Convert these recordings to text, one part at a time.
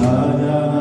Shana.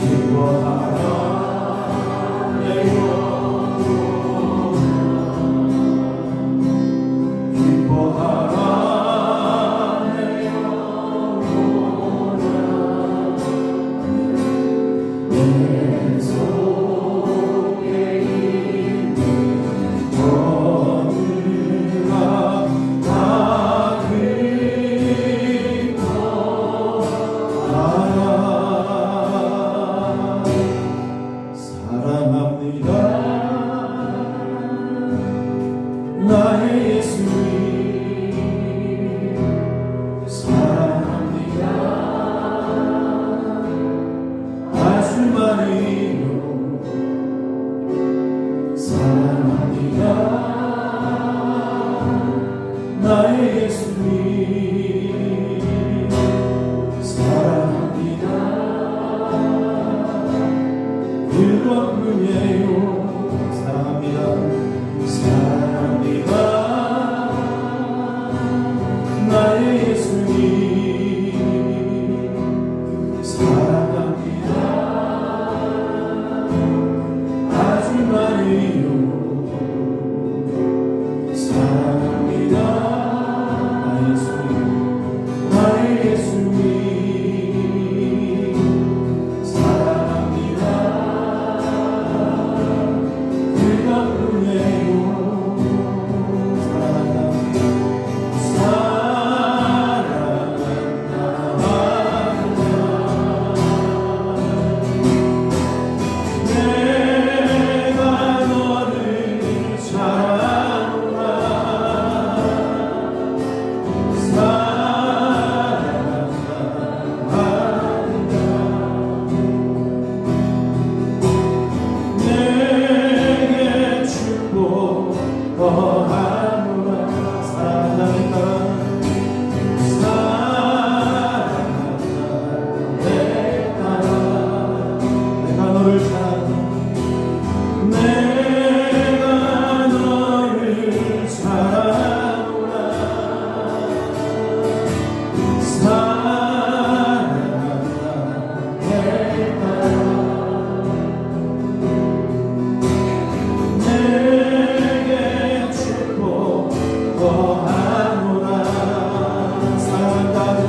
기뻐하라 사랑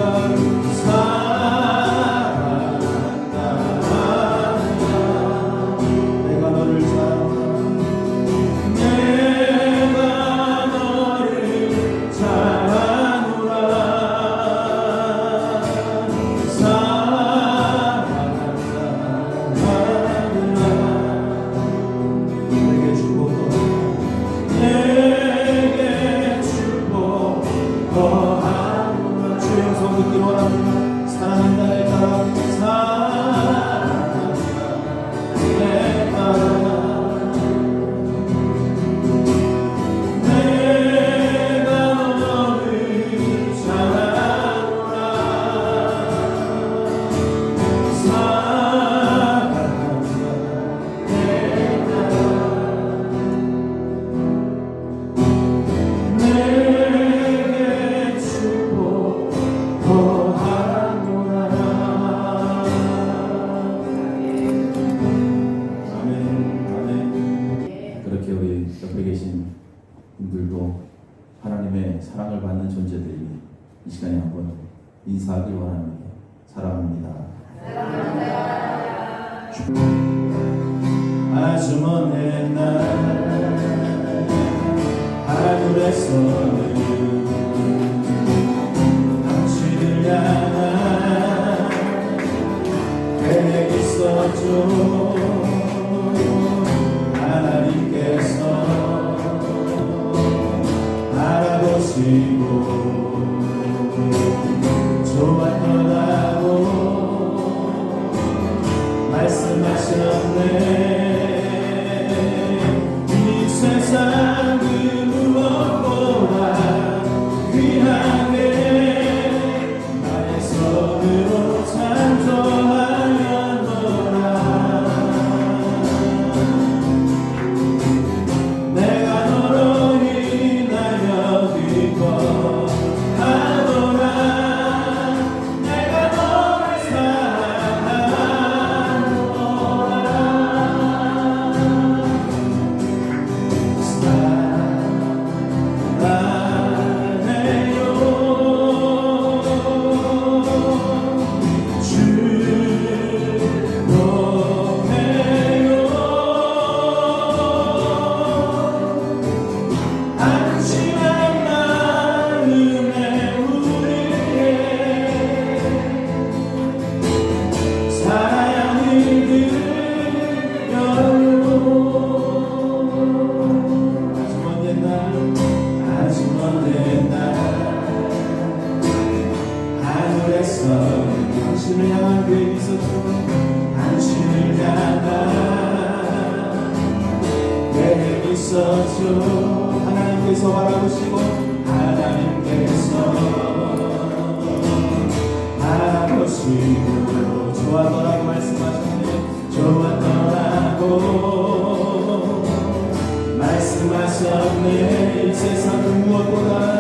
love. 이사하기 원합니다. 사랑합니다. 사랑합니다. 谢谢三我过来。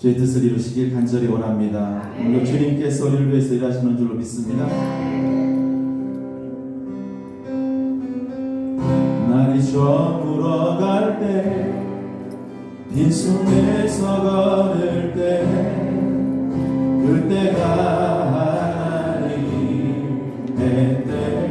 제 뜻을 이루시길 간절히 원합니다. 오늘 주님께서 우리를 위해서 일하시는 줄로 믿습니다. 날이 저물어 갈 때, 네 빈손에서 걸을 때, 그때가 하나님 내 때에.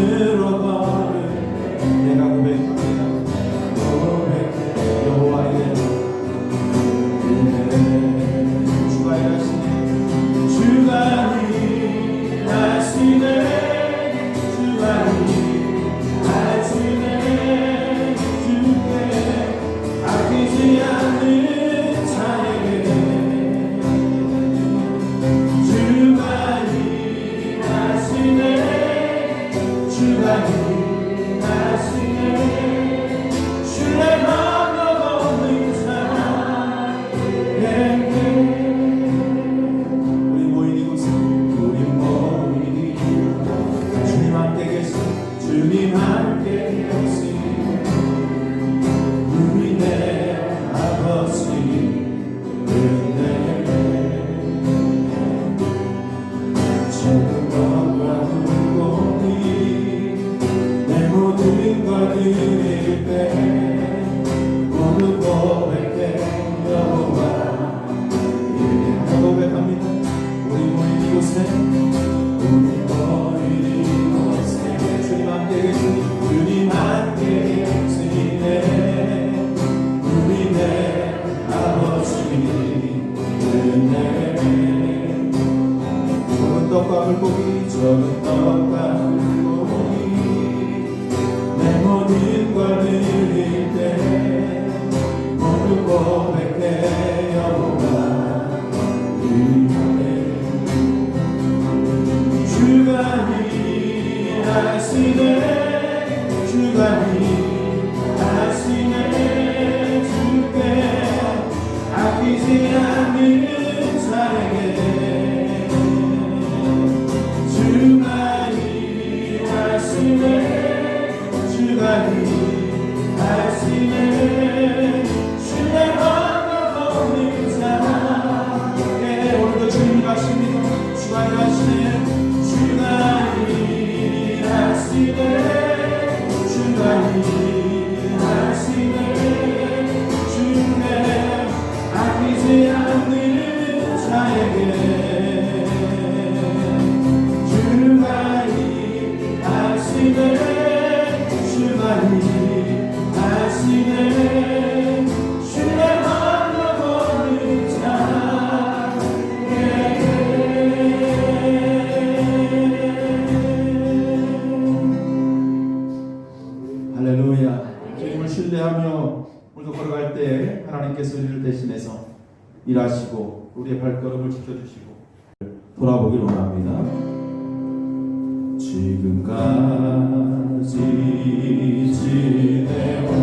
land. Happy Zinani. 일하시고 우리의 발걸음을 지켜주시고 돌아보길 원합니다. 지금까지 지내온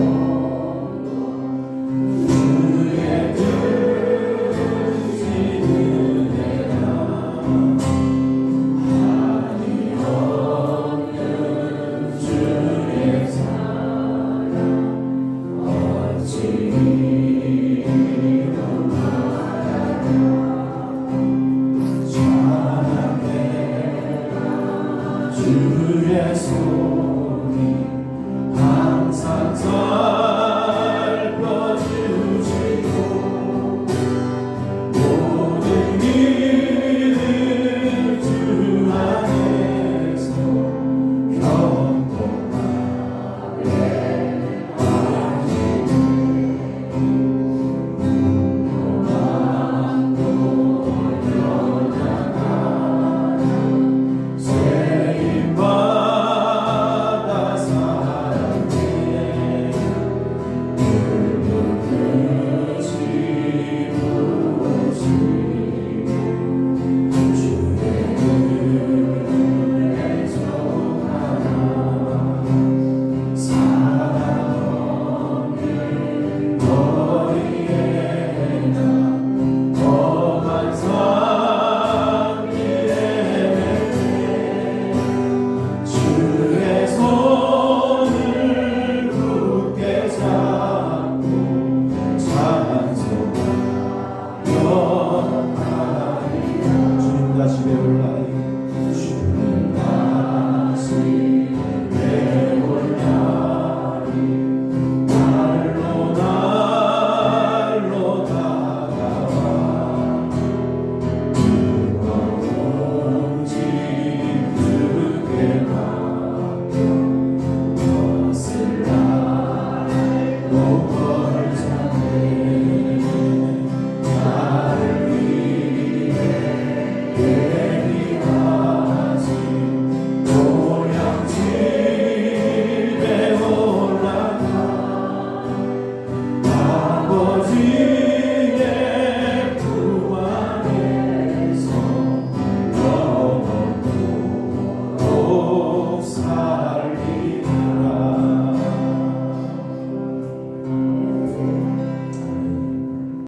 주의 손이